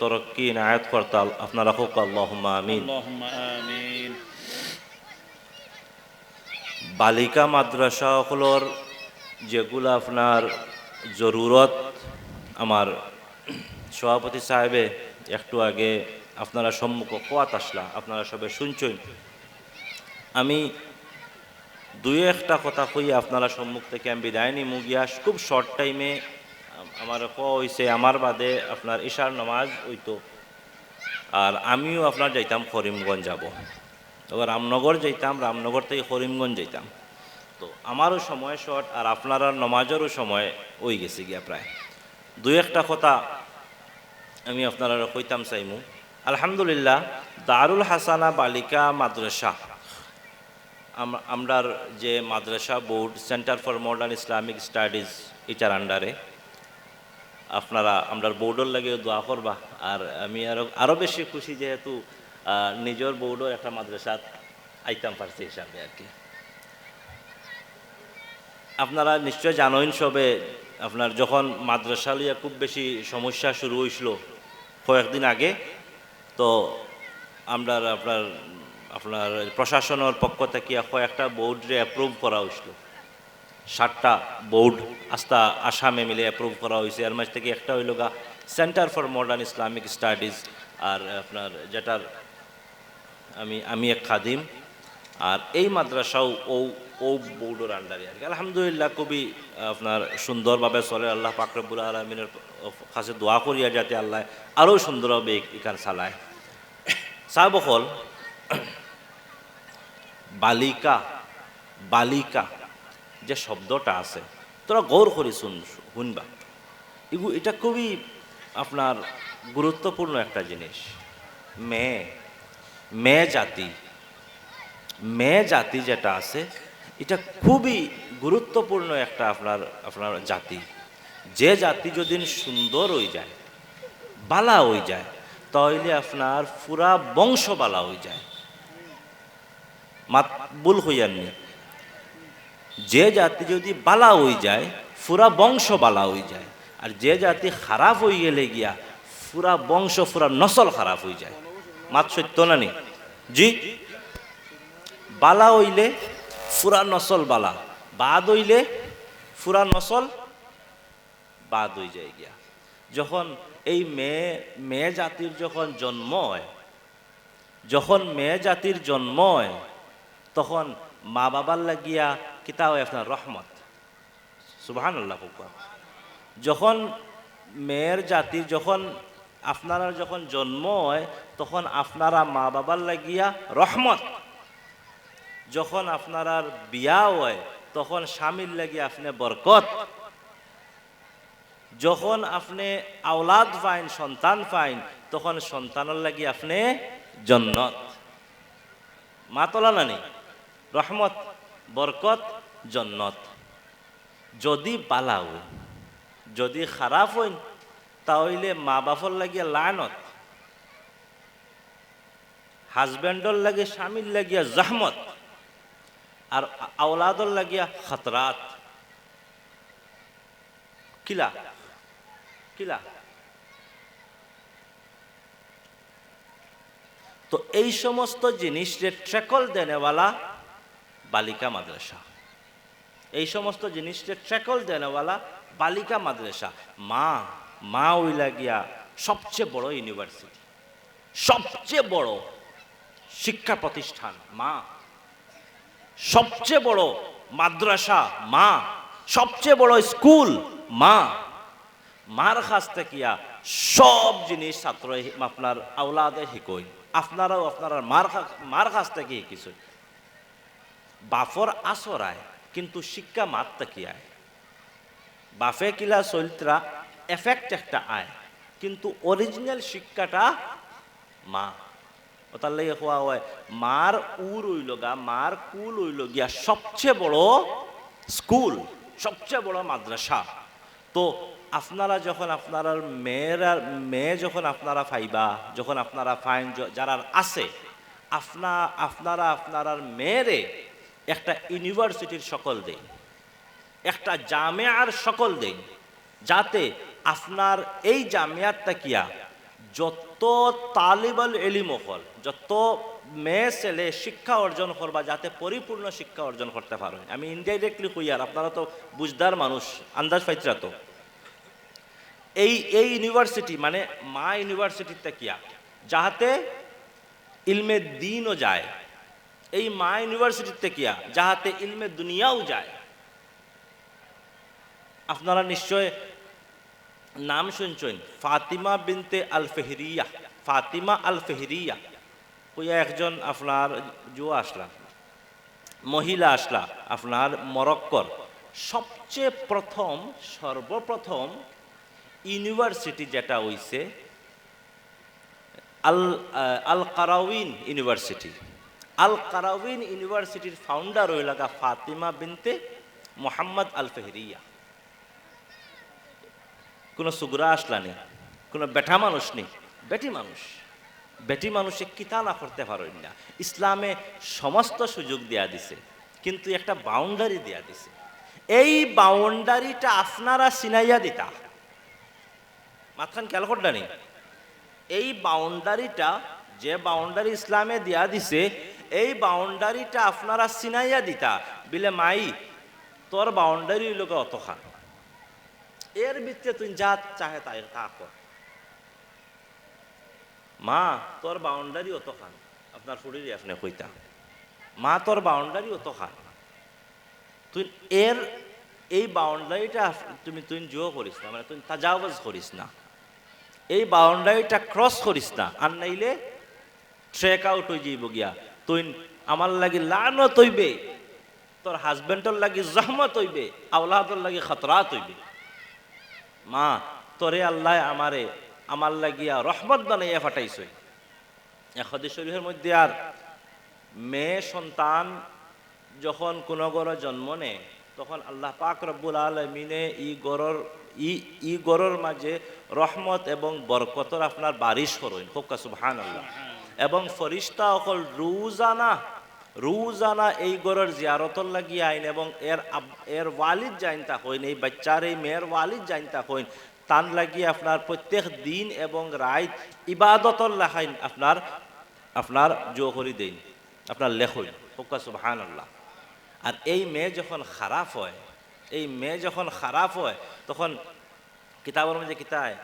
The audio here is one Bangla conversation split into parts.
তরক্কি নায়াত করতাল আপনারা হোক আল্লাহ আমিন। বালিকা মাদ্রাসা হলর যেগুলো আপনার জরুরত আমার সভাপতি সাহেবে একটু আগে আপনারা সম্মুখ কোয়াত আসলা আপনারা সবে শুনছেন আমি দুই একটা কথা কই আপনারা সম্মুখ থেকে আমি বিদায় নিই গিয়া খুব শর্ট টাইমে আমার হয়েছে আমার বাদে আপনার ঈশার নামাজ হইতো। আর আমিও আপনার যাইতাম করিমগঞ্জ যাব। এবার রামনগর যাইতাম, রামনগর থেকে করিমগঞ্জ যাইতাম। তো আমারও সময় শর্ট আর আপনার নমাজেরও সময় ওই গেছে গিয়া প্রায়। দুই একটা কথা আমি আপনারা কইতাম চাইমু। আলহামদুলিল্লাহ, দারুল হাসানা বালিকা মাদ্রাসা, আম- আমরার যে মাদ্রাসা board, centre for modern Islamic studies, এটার আন্ডারে আপনারা, আমরার বোর্ডর লাগে দোয়া করবা। আর আমি আরও আরও বেশি খুশি যেহেতু নিজের বোর্ডর একটা মাদ্রাসাত আইতাম পারছি হিসাবে আর কি। আপনারা নিশ্চয় জানেন সবে আপনার যখন মাদ্রাসা লিয়া খুব বেশি সমস্যা শুরু হয়েছিল কয়েকদিন আগে, তো আমরা আপনার আপনার প্রশাসনের পক্ষ থেকে কয়েকটা বোর্ডে অ্যাপ্রুভ করা হয়েছিল সাতটা বোর্ড আস্তা আসামে মিলে অ্যাপ্রুভ করা হয়েছে। এর মাঝ থেকে একটা হইল গা centre for modern Islamic studies আর আপনার যেটার আমি আমি এক খাদিম। আর এই মাদ্রাসাও ও ও বোর্ডের আন্ডারে আর কি। আলহামদুলিল্লাহ খুবই, আপনার সুন্দরভাবে চলে। আল্লাহ পাকরবুল আলমিনের কাছে দোয়া করিয়া যাতে আল্লাহ আরও সুন্দরভাবে এখান চালায়। চাবকল বালিকা বালিকা যে শব্দটা আছে, তোরা গৌর করি শুন, শুনবা। এগু, এটা খুবই আপনার গুরুত্বপূর্ণ একটা জিনিস। মেয়ে মেয়ে জাতি মেয়ে জাতি যেটা আছে, এটা খুবই গুরুত্বপূর্ণ একটা আপনার আপনার জাতি। যে জাতি যদি সুন্দর হয়ে যায়, বালা হয়ে যায়, তাহলে আপনার পুরা বংশ বালা হয়ে যায়। মাতবুল হইয়াননি। যে জাতি যদি বালা হয়ে যায় পুরা বংশ বালা হয়ে যায়, আর যে জাতি খারাপ হয়ে গেলে গিয়া পুরা বংশ পুরা নসল খারাপ হয়ে যায়। মাত সত্য না নি? জি? বালা হইলে ফুরা নসল বালা, বাদ হইলে ফুরা নসল বাদ হয়ে যায় গিয়া। যখন এই মেয়ে মেয়ে জাতির যখন জন্ম হয়, যখন মেয়ে জাতির জন্ম হয়, তখন মা বাবার লাগিয়া কিতা হয় আপনার রহমত। সুবাহান আল্লাহ যখন মেয়ের জাতির যখন আপনারা যখন জন্ম হয়, তখন আপনারা মা বাবার লাগিয়া রহমত। যখন আপনারার বিয়া হয়, তখন স্বামীর লাগি আপনি বরকত। যখন আপনি আওলাদ পাইন, সন্তান পাইন, তখন সন্তানের লাগি আপনি জন্নত। মাতলা নানি? রহমত, বরকত, জন্নত। যদি হই, যদি খারাপ হইন তাহলে মা বাপর লাগিয়া লানত। হাজব্যান্ডর লাগে স্বামীর লাগিয়া জাহমত, আর আওলাদর লাগিয়া খতরাত। কিলা? কিলা? তো এই সমস্ত জিনিসের ট্রেকল দেনেওয়ালা বালিকা মাদ্রাসা। এই সমস্ত জিনিসের ট্রেকল দেনেওয়ালা বালিকা মাদ্রাসা। মা মা ওই লাগিয়া সবচেয়ে বড় ইউনিভার্সিটি, সবচেয়ে বড় শিক্ষা প্রতিষ্ঠান মা। সবচেয়ে বড় মাদ্রাসা মা। সবচেয়ে বড় স্কুল মা। মার কাছ থেকে সব জিনিস ছাত্র আপনার আওলাদে শিকই আপনারাও আপনারা মার মার কাছ থেকে শিকিছ বাফর আসরায়, কিন্তু শিক্ষা মার থেকে আয়? বাফে কিলা চরিত্রা এফেক্ট একটা আয়, কিন্তু অরিজিনাল শিক্ষাটা মা। ওটার লাগে কোয়া হয় মার উর হইল গা মার কুল হইল গিয়া সবচেয়ে বড় স্কুল সবচেয়ে বড় মাদ্রাসা তো আপনারা যখন আপনারা মেয়েরা, মেয়ে যখন আপনারা ফাইবা, যখন আপনারা ফাইন যারা আছে, আপনা, আপনারা আপনারা মেয়েরে একটা ইউনিভার্সিটির সকল দেয় একটা জামেয়ার সকল দেন, যাতে আপনার এই জামিয়াতটা কিয়া যত তালিবাল এলিম হল, যত মেয়ে, ছেলে শিক্ষা অর্জন করবা, যাতে পরিপূর্ণ শিক্ষা অর্জন করতে পারো। আমি ইনডাইরেক্টলি কই আর, আপনারা তো বুঝদার মানুষ, আন্দাজ পাইতরা তো। এই এই ইউনিভার্সিটি মানে মা ইউনিভার্সিটিতে কিয়া যাহাতে ইলমে দিনও যায় এই মা ইউনিভার্সিটিতে কিয়া যাহাতে ইলমে দুনিয়াও যায়। আপনারা নিশ্চয় নাম শুনছেন, ফাতিমা বিনতে আল ফেহরিয়া ফাতিমা আল ফেহরিয়া ওই একজন আপনার জো আসলা, মহিলা আসলা, আপনার মরক্কর সবচেয়ে প্রথম, সর্বপ্রথম ইউনিভার্সিটি যেটা হইছে, আল আল কারাউইন ইউনিভার্সিটি। আল কারাউইন ইউনিভার্সিটির founder হইলাগা Fatima binte Mohammad Al Fehriya কোনো সুগরা আসলা নেই কোনো বেঠা মানুষ নেই বেটি মানুষ। বেটি মানুষে কিতা না করতে পারেন না? ইসলামে সমস্ত সুযোগ দেয়া দিছে, কিন্তু একটা বাউন্ডারি দেয়া দিছে। এই বাউন্ডারিটা আপনারা সিনাইয়া দিতা। মাথান খেয়াল করটা নেই এই বাউন্ডারিটা যে বাউন্ডারি ইসলামে দেয়া দিছে এই বাউন্ডারিটা আপনারা সিনাইয়া দিতা, বিলে মাই, তোর বাউন্ডারি লোক অত খান। এর ভিতরে তুই যা চাহে তাই তা কর। মা, তোর বাউন্ডারি অত খান। আপনার ফুড়ির আপনি কইতা মা, তোর বাউন্ডারি অত খান। তুই এর, এই বাউন্ডারিটা তুমি তুই জো করিস না মানে তুই তাজাওয়াজ করিস না। এই বাউন্ডারিটা ক্রস করিস না, আর নাইলে ট্রেক আউট হয়ে যাইব গিয়া। তুই আমার লাগি লানত হইবে, তোর হাজবেন্ডর লাগি জহমত হইবে আওলাদর লাগি খতরাত হইবে। মা, তোরে আল্লাহ আমারে আমার লাগিয়া রহমত বানাইয়া ফাটাইছই এখদি শরীফের মধ্যে আর মেয়ে সন্তান যখন কোন গড় জন্ম নেয়, তখন আল্লাহ পাক রব্বুল আলমিনে ই গড়র, ই ই গড়র মাঝে রহমত এবং বরকতর আপনার বারিশ করইন খুব সুবহান আল্লাহ এবং ফরিস্তা অকল রুজানা। রুজানা এই গড়ের জিয়ারতর লাগি আইন এবং এর এর ওয়ালিদ জাইনতা হইন, এই বাচ্চার, এই মেয়ের ওয়ালিদ জাইনতা হইন, তান লাগি আপনার প্রত্যেক দিন এবং রাত ইবাদতর লেখাইন আপনার আপনার জো করি দেন, আপনার লেখইন। হুকা সুবহান আর এই মেয়ে যখন খারাপ হয়, এই মেয়ে যখন খারাপ হয়, তখন কিতাবের মধ্যে কিতায়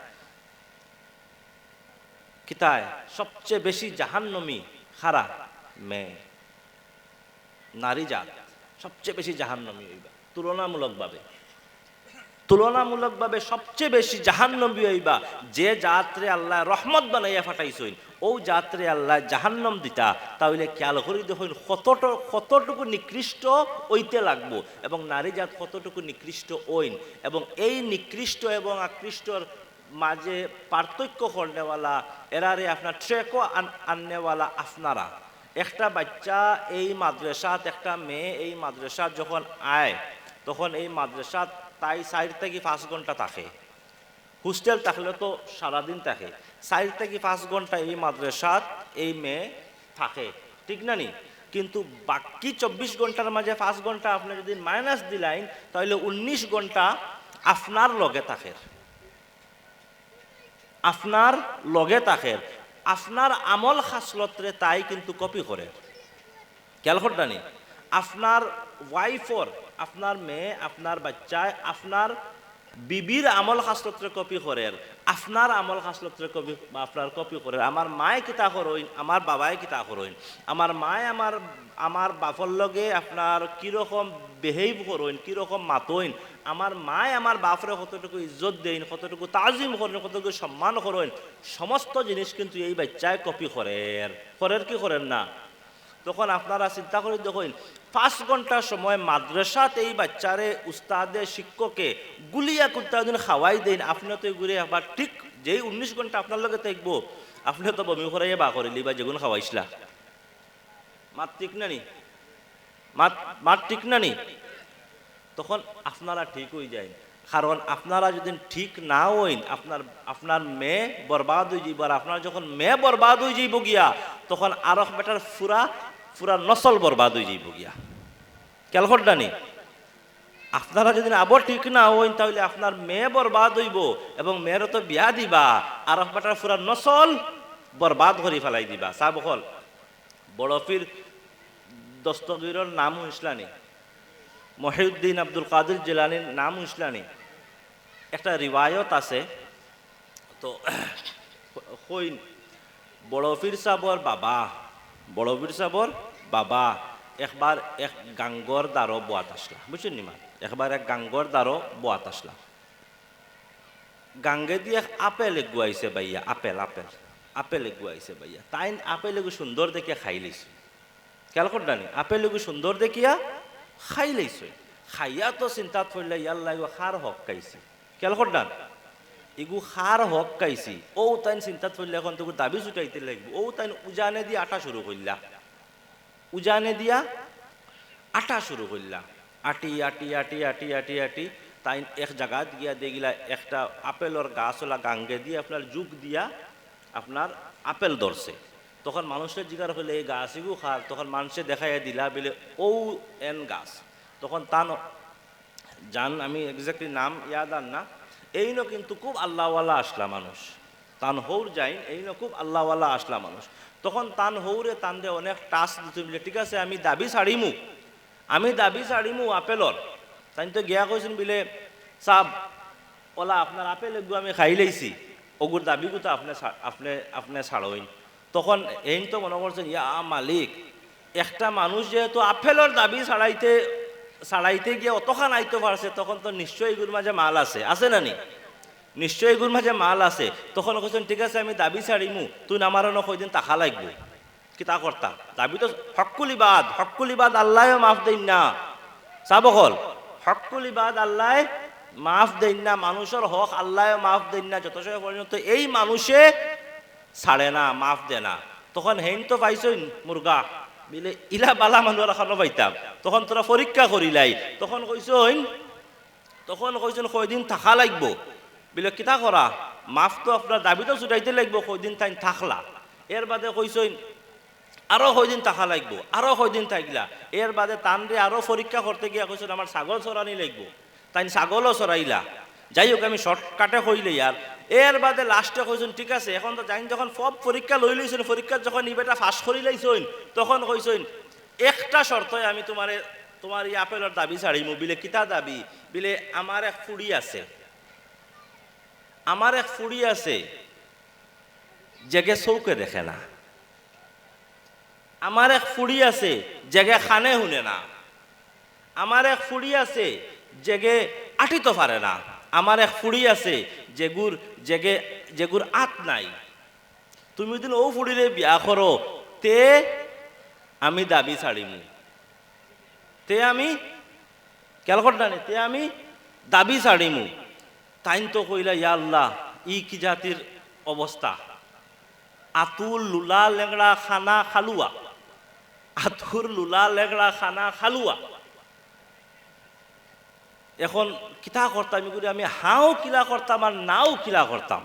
কিতায় সবচেয়ে বেশি জাহান্নমি খারাপ মেয়ে। নারী জাত সবচেয়ে বেশি জাহান্নমী হইবা তুলনামূলকভাবে। তুলনামূলকভাবে সবচেয়ে বেশি জাহান্নবী হইবা যে যাত্রে আল্লাহ রহমত বানাইয়া ফাটাইছইন ও যাত্রে আল্লাহ জাহান্নম দিতা, তাহলে খেয়াল করি দেখুন কতট, কতটুকু নিকৃষ্ট ওইতে লাগবো এবং নারী জাত কতটুকু নিকৃষ্ট ওইন। এবং এই নিকৃষ্ট এবং আকৃষ্টর মাঝে পার্থক্য করনেওয়ালা, এরারে আপনার ট্রেকও আননেওয়ালা আপনারা। একটা বাচ্চা এই মাদ্রাসাত, একটা মেয়ে এই মাদ্রাসাত যখন আয়, তখন এই মাদ্রাসাত তাই চার থেকে পাঁচ ঘণ্টা থাকে। হোস্টেল থাকলে তো সারাদিন থাকে। চার থেকে পাঁচ ঘণ্টা এই মাদ্রাসাত এই মেয়ে থাকে। ঠিক না নি? কিন্তু বাকি চব্বিশ ঘণ্টার মাঝে পাঁচ ঘণ্টা আপনি যদি মাইনাস দিলাইন তাহলে উনিশ ঘণ্টা আপনার লগে থাকে। আপনার লগে থাকে আপনার আমল খাসলতরে তাই কিন্তু কপি করে। খেয়াল করতানি আপনার ওয়াইফর, আপনার মেয়ে, আপনার বাচ্চায় আপনার বিবির আমল খাসলতরে কপি করে আপনার আমল খাসলতরে কপি, আপনার কপি করে আমার মায়ে কিতা করইন আমার বাবাই কিতা করইন আমার মায়ে আমার আমার বাপর লগে আপনার কীরকম বিহেভ করইন কীরকম মাতইন আমার মায় আমার বাপরে কতটুকু ইজ্জত দেন কতটুকু তাজিম করেন, কতটুকু সম্মান করেন, সমস্ত জিনিস কিন্তু এই বাচ্চায় কপি করেন করেন কি করেন না? তখন আপনারা চিন্তা করে দেখুন, পাঁচ ঘণ্টা সময় মাদ্রাসাত এই বাচ্চারে উস্তাদে, শিক্ষকে গুলিয়া কুত্তা দিন খাওয়াই দেন আপনি তো ঘুরে আবার ঠিক যেই উনিশ ঘণ্টা আপনার লগে থাকব আপনি তো বমি করাইয়া বা করিলি বা যেগুন খাওয়াইছিলা। মাত ঠিক না নি? মাত মাত ঠিক না নি? তখন আপনারা ঠিক হয়ে যায় কারণ আপনারা যদি ঠিক না হইন, আপনার আপনার মেয়ে বরবাদ হয়ে যাইব। আর আপনার যখন মেয়ে বরবাদ হয়ে যাইব গিয়া, তখন আরও বেটার ফুরা ফুরা নসল বরবাদ হয়ে যাইব গিয়া। ক্যালকটটা নেই আপনারা যদি আবার ঠিক না হইন, তাহলে আপনার মেয়ে বরবাদ হইব এবং মেয়েরও তো বিয়া দিবা, আর আপনার পুরা নসল বরবাদ করে ফেলাই দিবা। চাব হল বড় পীর দস্তগীরের নামও ইসলানি মহিউদ্দিন আব্দুল কাদির জিলানির নাম ইসলানি একটা রিবায়ত আছে, তো হইন বড় পীর সাবর বাবা বড় পীর সাবর বাবা, একবার এক গাঙ্গর দ্বারো বোয়াত আসলা, বুঝছেন নিমা একবার এক গাঙ্গর দ্বারো বোয়াত আসলা। গাঙ্গে দিয়ে এক আপেল এগুয়াইছে বাইয়া আপেল আপেল আপেল এগুয়াইছে বাইয়া তাই আপেল এগু সুন্দর দেখিয়া খাই খেয়াল করডানি আপেল এগু সুন্দর দেখিয়া খাই লইছে খাইয়া তো চিন্তাত ইয়াল্লা এগু খার হক খাইছে খেয়াল করডান এগু খার হক খাইছি ও তাইন চিন্তাত পড়লে এখন তোকে দাবি ছুটাইতে লাগবে। ও তাইন উজানে দিয়ে আটা শুরু করলা উজানে দিয়া আটা শুরু করলা আটি আটি আটি আটি আটি আটি। তাই এক জায়গাত গিয়া দেখিলা একটা আপেলর গাছ ওলা গাঙ্গে দিয়ে আপনার যুগ দিয়া আপনার আপেল ধরছে তখন মানুষের জিগার হলে এই গাছ এগু খার, তখন মানুষে দেখাইয়া দিলা বলে ও এন গাছ। তখন তান জান, আমি এক্স্যাক্টলি নাম ইয়াদ আর না এই ন কিন্তু খুব আল্লাহওয়ালা আসলা মানুষ। তান হৌর যাইন এই ন খুব আল্লাহওয়ালা আসলা মানুষ। তখন তান হৌরে তান দে অনেক টাস দিতে বলে, ঠিক আছে, আমি দাবি ছাড়িমু। আমি দাবি ছাড়িমু আপেলর তাই তো গিয়া কইছেন বিলে সাব ওলা আপনার আপেল এগু আমি খাই লাইছি ওগুর দাবি তো আপনি আপনি আপনি ছাড়ইন। তখন এই তো মনে করছেন, ইয়া মালিক, একটা মানুষ যেহেতু আপেলর দাবি ছাড়াইতে ছাড়াইতে গিয়ে অতখান আইতে পারছে তখন তো নিশ্চয়ই এগুর মাঝে মাল আছে। আছে না নি? নিশ্চয়ই এগুর মাঝে মাল আছে। তখন কৈছেন, ঠিক আছে, আমি দাবি ছাড়িমু। তুই আমার ন কয়দিন টাকা লাগবে। কি তা করতাম দাবি তো হকুলিবাদ হকুলিবাদ আল্লাহ মাফ দেন না। চাবকল হকুলিবাদ আল্লাহ মাফ দেন না। মানুষের হক আল্লাহ মাফ দেন না। সময় পর্যন্ত এই মানুষে ছাড়ে না, মাফ দে না। তখন হেন তো পাইছই মুরগা বিলে, ইলা বালা মানুষ এখনও পাইতাম তখন তোরা পরীক্ষা করিলাই তখন কইছইন তখন কইছেন কয়দিন থাকা লাগবো? বিলে, কিতা করা মাফ তো আপনার দাবি তো ছুটাইতে লাগবো, কয়দিন তাই থাকলা। এর বাদে কইছইন আরও কয়দিন থাকা লাগবো আরও কয়দিন থাকলা। এর বাদে তানরে আরও পরীক্ষা করতে গিয়া কইছেন আমার ছাগল চরানি লাগবো। তাই ছাগলও চরাইলা যাই হোক, আমি শর্টকাটে কইলে আর। এর বাদে লাস্টে কইছেন, ঠিক আছে, এখন তো জানি যখন সব পরীক্ষা লই লইছেন পরীক্ষা যখন ইবেটা ফাঁস করি লাইছেন, তখন কইছেন, একটা শর্তই আমি তোমারে, তোমার এই আপেলের দাবি ছাড়িমু বিলে কিতা দাবি? বিলে, আমার এক ফুড়ি আছে। আমার এক ফুড়ি আছে, জেগে চৌকে দেখে না। আমার এক ফুড়ি আছে, জেগে খানে শুনে না। আমার এক ফুড়ি আছে, জেগে আটিতে পারে না। আমার এক ফুড়ি আছে যেগুর জেগে যেগুর আত নাই। তুমি যদি ও ফুড়িরে বিয়া করো, তে আমি দাবি ছাড়িমু। তে আমি কেলকট জানি তে আমি দাবি ছাড়িমু। তাইন তো কইলা, ইয়া আল্লাহ, ই কি জাতির অবস্থা আতুল লুলা লেংড়া খানা খালুয়া আতুর লুলা লেংড়া খানা খালুয়া এখন কিতা করতাম করি আমি হাও কিলা করতাম আর নাও কিলা করতাম।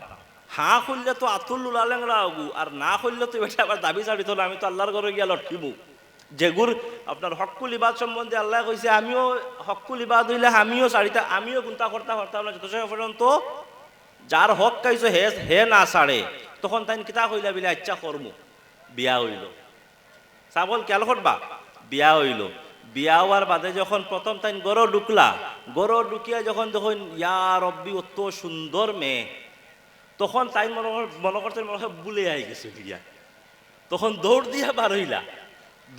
হা খুললে তো আতুল লুলা লেংড়া হবু আর না খুললে তো এটা আবার দাবি চাবি তো আমি তো আল্লাহর ঘরে গিয়া লটকিমু যেগুর আপনার হকুল ইবাদ সম্বন্ধে আল্লাহ কইছে আমিও হকুল ইবাদ হইলে আমিও চারিটা আমিও গুন্তা করতে পারতাম না যত সময় পর্যন্ত যার হক খাইছো, হে হে না ছাড়ে তখন তাই কিতা কইলা বিলে আচ্ছা করমু বিয়া হইল। চাবল কেল করবা বিয়া হইল। বিয়া হওয়ার বাদে যখন প্রথম তাই গরো ঢুকলা, গরো ঢুকিয়া যখন যখন ইয়া রব্বি, অত সুন্দর মেয়ে। তখন তাই মনে মনে করতে মনে হয় বুলে আই গেছে বিয়া। তখন দৌড় দিয়া বার হইলা।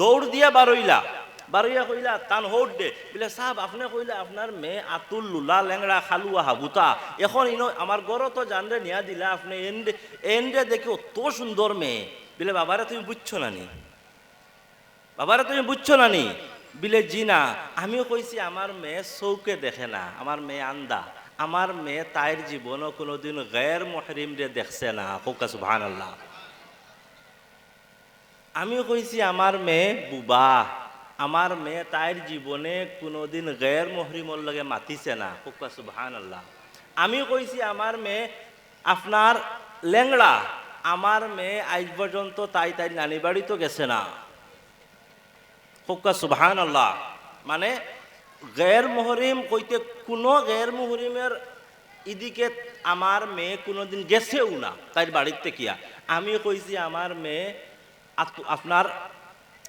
দৌড় দিয়া বার হইলা। বারইয়া কইলা, তান হৌট দে। বলে, সাহেব, আপনি কইলা আপনার মেয়ে আতুল, লুলা লেংড়া খালুয়া, হাবুতা, এখন ইনো, আমার গরো তো জানরে নিয়া দিলা, আপনি এন্ডে এন্ডে দেখে অত সুন্দর মেয়ে। বলে, বাবারে, তুমি বুঝছ না নি বাবারে, তুমি বুঝছ না নি বিলে, জি না। আমিও কইছি, আমার মেয়ে চৌকে দেখে না, আমার মেয়ে আন্দা। আমার মেয়ে তাইর জীবনও কোনোদিন গैर মহরিম রে দেখছে না। কোকা সুবহান আল্লাহ আমিও কইছি আমার মেয়ে বুবা। আমার মেয়ে তাইর জীবনে কোনোদিন গैर মহরিমর লগে মাতিছে না। কোকা সুবহান আল্লাহ আমিও কইছি আমার মেয়ে আপনার লেংড়া। আমার মেয়ে আজ পর্যন্ত তাই তাই নানি বাড়ি তো গেছে না। সুবহান আল্লাহ মানে গের মহরিম কইতে কোনো গের মহরিমের ইদিকে আমার মেয়ে কোনোদিন গেছেও না তাই বাড়িতে কিয়া আমি কইছি, আমার মেয়ে আপনার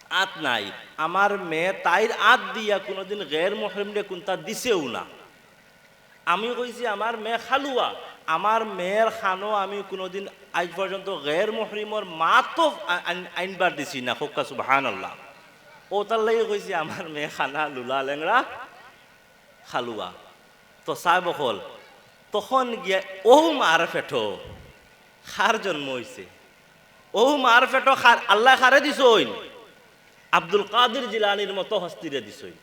আত নাই। আমার মেয়ে তাইর আত দিয়া কোনোদিন গের মহরিমরে কোনটা দিছেও না। আমি কইছি, আমার মেয়ে খালুয়া। আমার মেয়ের খানো আমি কোনোদিন আজ পর্যন্ত গের মহরিমর মা তো আ- আইনবার দিছি না খোকা সুবাহান আল্লাহ ও তার লাগে কইছি, আমার মেয়ে খানা লুলা লেংরা খালুয়া। তো চাই বকল, তখন গিয়া ও মার ফেটো খার জন্ম হইছে ও মার ফেটো খার আল্লাহ খারে দিছইন। আব্দুল কাদির জিলানির মতো হস্তিরে দিছইন।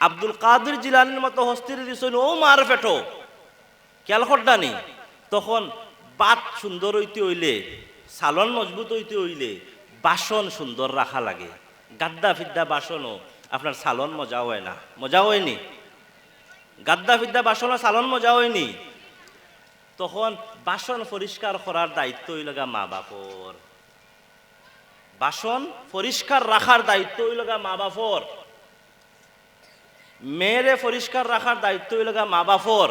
আব্দুল কাদির জিলানির মতো হস্তিরে দিছইন ও মার ফেটো। খেয়াল করডানি তখন বাত সুন্দর হইতে হইলে সালন মজবুত হইতে হইলে বাসন সুন্দর রাখা লাগে। গাদ্দা ফিদ্দা বাসনও আপনার সালন মজা হয় না। মজা হয়নি? গাদ্দা ফিদ্দা বাসনও সালন মজা হয়নি? তখন বাসন পরিষ্কার করার দায়িত্ব হইলগা মা বাপর বাসন পরিষ্কার রাখার দায়িত্ব হইলগা মা বাপর মেয়েরে পরিষ্কার রাখার দায়িত্ব হইলগা মা বাপর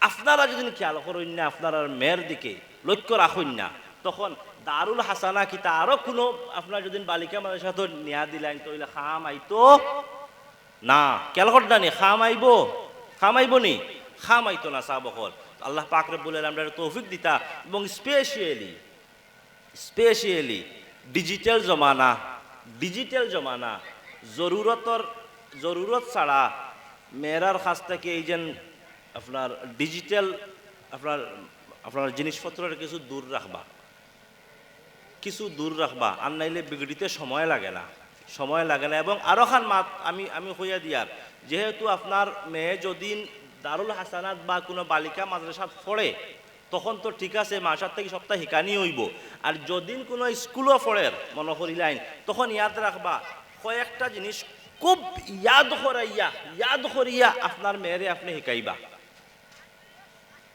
আপনারা যদি খেয়াল করেন না, আপনার মেয়ের দিকে লক্ষ্য রাখুন না, তখন দারুল হাসানা কিতা আরও কোনো, আপনার যদি বালিকা মানুষের সাথে নিয়া দিলেন তইলে খাম আইতো? না। কেল করতে নি খাম আইব? খাম আইব নি? খাম আইতো না বকল আল্লাহ পাকরে বলে আমরা তৌফিক দিতা। এবং স্পেশিয়ালি স্পেশিয়ালি ডিজিটাল জমানা ডিজিটাল জমানা, জরুরতর, জরুরত ছাড়া মেয়েরার কাছ থেকে এই যে আপনার ডিজিটাল আপনার আপনার জিনিসপত্রের কিছু দূর রাখবা। কিছু দূর রাখবা, আর নাইলে বিগড়িতে সময় লাগে না, সময় লাগে না। এবং আরও খান মাত, আমি আমি হইয়া দিয়ার, যেহেতু আপনার মেয়ে যদি দারুল হাসানাত বা কোনো বালিকা মাদ্রাসাত পড়ে, তখন তো ঠিক আছে, মাসার থেকে সপ্তাহ শিকানি হইব। আর যদিন কোনো স্কুলও পড়ে, মনে করিলাইন তখন ইয়াদ রাখবা, কয়েকটা জিনিস খুব ইয়াদ করাইয়া, ইয়াদ করিয়া আপনার মেয়েরে আপনি শিকাইবা।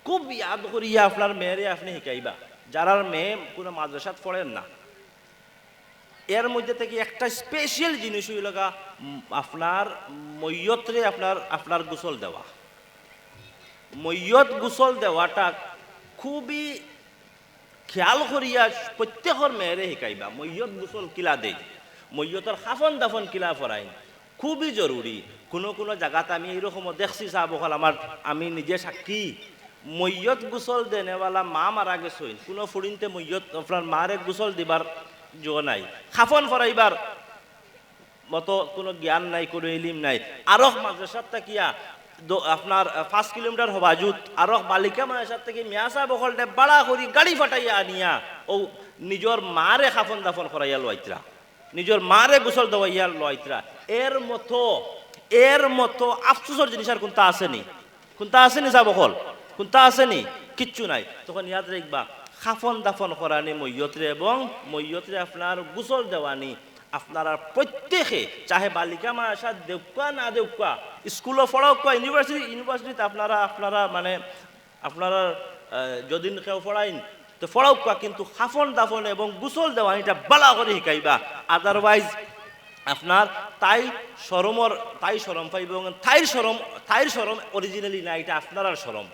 খুব ইয়াদ করিয়া আপনার মেয়েরে আপনি শিকাইবা। যারার মেয়ে কোনো মাদ্রাসাত পড়েন না। এর মধ্যে থেকে একটা স্পেশাল জিনিস হইল আপনার মৈয়তরে আপনার আপনার গোসল দেওয়া। মৈয়ত গোসল দেওয়াটা খুবই খেয়াল করিয়া প্রত্যেকের মেয়েরে শিকাইবা মৈয়ত গোসল কিলা দেই মৈয়তর খাফন দাফন কিলা ফরাই খুবই জরুরি। কোনো কোনো জায়গাতে আমি এইরকম দেখছি হল আমার, আমি নিজে সাক্ষী। মৈয়ত গোসল দেনেওয়ালা মা মারা গেছই কোনো ফুরিনতে মৈয়ত আপনার মারে গোসল দিবার যোগ নাই। খাফন ফরাইবার মতো কোনো জ্ঞান নাই, কোনো ইলিম নাই। আরও মাদ্রাসার তাকিয়া দ- আপনার পাঁচ কিলোমিটার হবাজুত আরও বালিকা মাদ্রাসার থেকে মিয়াসা বকলটে বাড়া করি গাড়ি ফাটাইয়া আনিয়া। ও নিজের মারে খাফন দাফন করাইয়া লইতরা নিজের মারে গোসল দেওয়াইয়া লইতরা এর মতো এর মতো আফসোসের জিনিস আর কোনটা আসেনি কোনটা আসেনি যা বকল কোনটা আসেনি কিচ্ছু নাই। তখন ইয়াদ রাখবা, খাফন দাফন করানি মৈয়তরে এবং মৈয়তরে আপনার গোসল দেওয়ানি আপনারা প্রত্যেকে চাহে বালিকা মাসা দেউকা না দেউকা স্কুলে পড়াওকা ইউনিভার্সিটি ইউনিভার্সিটিতে আপনারা আপনারা মানে আপনারা যদি কেউ পড়াইন তো পড়াওকা কিন্তু খাফন দাফন এবং গোসল দেওয়া এটা বালা করে শিকাইবা। আদারওয়াইজ আপনার তাই সরমর তাই সরম পাইব এবং তাইর সরম তাইর সরম অরিজিনালি না এটা আপনার সরম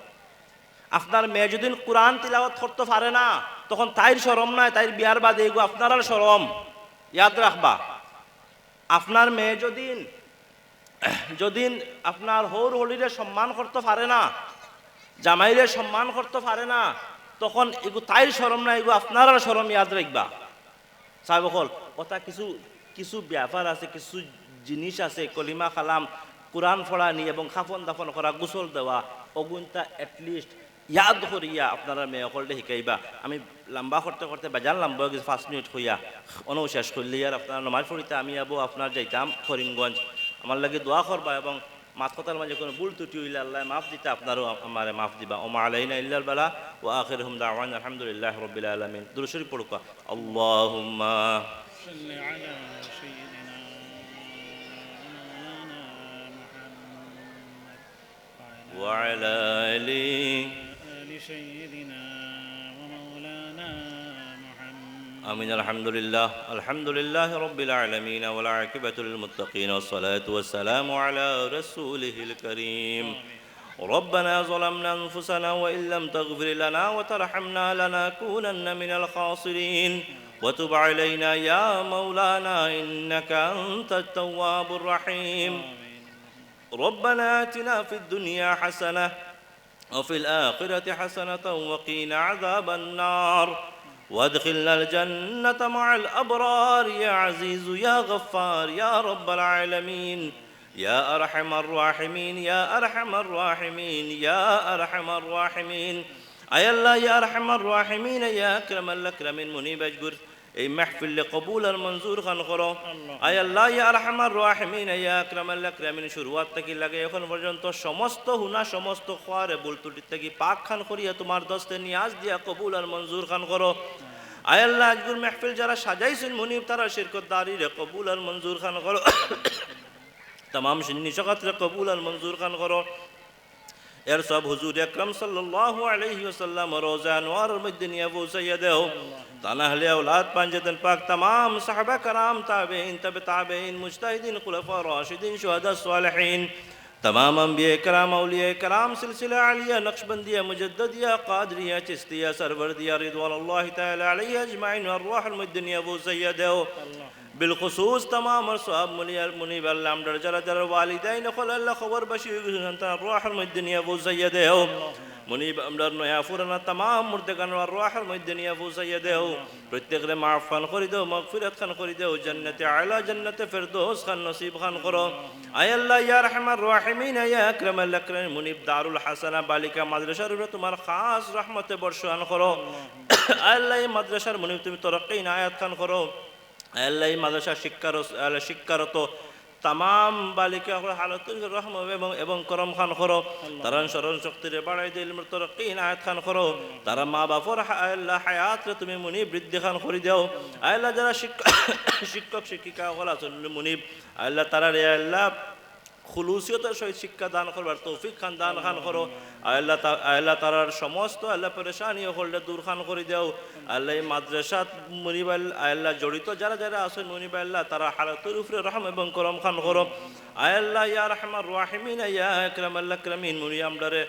আপনার মেয়ে যদি কোরআন তিলাওয়াত করতে পারে না, তখন তাইর সরম নাই, তাইর বিয়ার বাদে এগো আপনার আর সরম ইয়াদ রাখবা। আপনার মেয়ে যদি যদি আপনার হৌর হলিরে সম্মান করতে পারে না, জামাইরে সম্মান করতে পারে না, তখন এগো তাইর সরম না এগো আপনার আর সরম ইয়াদ রাখবা। সাহেব হল কথা কিছু কিছু ব্যাপার আছে, কিছু জিনিস আছে, কলিমা খালাম কোরআন ফড়ানি এবং খাফন দাফন করা, গোসল দেওয়া অগুনটা অ্যাটলিস্ট ইয়াদ করিয়া আপনারা মেয়ে সকলে শিকাইবা আমি লম্বা করতে করতে বেজান লম্বা হয়ে গেছে পাঁচ মিনিট হইয়া অনু শেষ করলে আর আপনার নমাজ পড়িতে আমি আবো আপনার যাইতাম করিমগঞ্জ আমার লাগে দোয়া করবা এবং মাত কথার মাঝে কোনো ভুল ত্রুটি হইলে আল্লাহ মাফ দিতে আপনারও আমারে মাফ দিবা ওমা আলাইনা ইল্লাল বালা ও আখির হুম দাওয়ান আলহামদুলিল্লাহ রবিল আলমিন দুরুশরী পড়ুকা আল্লাহুম্মা صل على سيدنا مولانا محمد وعلى وعلى آله آل سيدنا ومولانا محمد. آمين. الحمد لله الحمد لله رب العالمين والعاقبة للمتقين والصلاة والسلام على رسوله الكريم. ربنا ظلمنا أنفسنا وإن لم تغفر لنا وترحمنا لنكونن من الخاسرين. وتب علينا يا مولانا إنك أنت التواب الرحيم. ربنا آتنا في الدنيا حسنة وفي الآخرة حسنة وقنا عذاب النار. وادخلنا الجنة مع الأبرار. يا عزيز يا غفار يا رب العالمين. يا أرحم الراحمين يا أرحم الراحمين يا أرحم الراحمين. أي الله يا أرحم الراحمين يا أكرم الأكرمين. منيب أجبر. এই মাহফিলে কবুল আর মঞ্জুর খান করো। আয় আল্লাহ, ইয়া রহমান রাহমিন, ইয়া আকরাম আল্লাহ ক্রামিন শুরুয়াত থেকে লাগে এখন পর্যন্ত সমস্ত হুনা, সমস্ত খোয়ার, বুল তুটি থেকে পাক খান করিয়া তোমার দস্তে নিয়াজ দিয়া কবুল আর মঞ্জুর খান করো। আয় আল্লাহ, আজগুর মাহফিল যারা সাজাইছেন মুনিব, তারা শিরকত দাঁড়িয়ে কবুল আর মঞ্জুর খান করো। তাম সিন্নি কবুল আর মঞ্জুর খান করো। এর সব হুজুর আকরাম সাল্লাল্লাহু আলাইহি ওয়াসাল্লাম রোজা আনোয়ার মধ্যে নিয়ে আবু সৈয়দেও তা না হলে আওলাদ পাঞ্জাতন পাক तमाम সাহাবা کرام তাবেইন তবে তাবেইন মুজতাহিদিন খুলাফা রাশিদিন শুহাদা সালেহিন तमाम अम्बिया कराम अलिया कराम सिलसिला आलिया नक्शबंदिया मुजद्दिया कादरिया चिश्तिया सरवरदिया रिदवान अल्लाह ताला अलैहि अजमाइन अरवाह अलमुद्दनिया अबू सैयदो বিলখুসুস তমাম সব মুনিয়ার মুনিব আল্লাহ আমরা যারা যারা ওয়ালিদাইন খল আল্লাহ খবর বাসি সন্তান রোহার মধ্যে নিয়ে বুঝাইয়া দেও মুনিব আমরার নয়া ফুরানা তাম মুর্দেগান রোহার মধ্যে নিয়ে বুঝাইয়া দেও প্রত্যেকরে মাফান করে দেও, মগফিরাত খান করে দেও, জান্নাতে আলা, জান্নাতে ফেরদোস খান নসিব খান করো। আয় আল্লাহ, ইয়া রহমান রহিমিন, ইয়া আকরাম আল আকরাম। মুনিব দারুল হাসানা বালিকা মাদ্রাসার উপরে তোমার খাস রহমতে বর্ষণ করো। আয় আল্লাহ, এই মাদ্রাসার মুনিব তুমি তরক্কি নায়াত খান করো। আল্লাহ এই মাদ্রাসা শিক্ষার শিক্ষারত তাম বালিকা হালত রহম এবং এবং করম খান করো তারা স্মরণ শক্তিরে বাড়াই দিল তরক্কি নায়াত খান করো তারা মা বাপর আল্লাহ হায়াতরে তুমি মুনি বৃদ্ধি খান করে দাও। আল্লাহ। যারা শিক্ষক শিক্ষক হল আছেন মুনিব আল্লাহ তারা রে আল্লাহ খুলুসিয়তের সহিত শিক্ষা দান করবার তৌফিক খান দান খান করো আল্লাহ আল্লাহ তারার সমস্ত আল্লাহ পরেশানি হলে দূর খান করে দাও। আল্লাহ মাদ্রাসাত মুনিব আল্লাহ জড়িত। যারা যারা আছেন মুনিব আল্লাহ, তারা হারাতের উপরে রহম এবং করম খান করো আল্লাহ, ইয়া রহমান রাহিমিন ইয়া আকরাম আল্লাহ ক্রামিন মুনি, আমরারে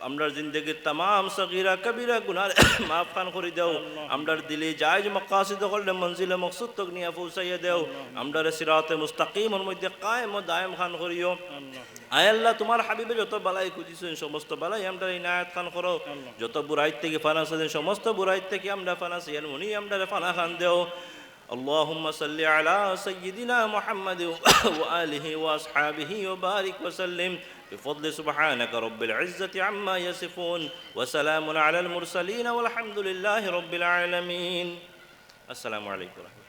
আমরার জিন্দগির তাম সগিরা, কবিরা, গুনার মাফ খান করে দেও। আমরার দিলে জায়জ মকাসিদ করলে মঞ্জিলে মকসুদ তক নিয়ে পৌঁছাইয়া দেও। আমরার সিরাতে মুস্তাকিমর মধ্যে কায়েম ও দায়েম খান করিও। আয় আল্লাহ তোমার হাবিবে যত বালাই খুঁজিছেন সমস্ত বালাই আমরা ইনায়াত খান করো যত বুড়াইত থেকে ফানা আছেন সমস্ত বুড়াইত থেকে আমরা ফানা সিয়ান মুনি আমরা ফানা খান দেও اللهم صل على سيدنا محمد وآله وأصحابه وبارك وسلم بفضل سبحانك رب العزة عما يصفون وسلام على المرسلين والحمد لله رب العالمين السلام عليكم ورحمة الله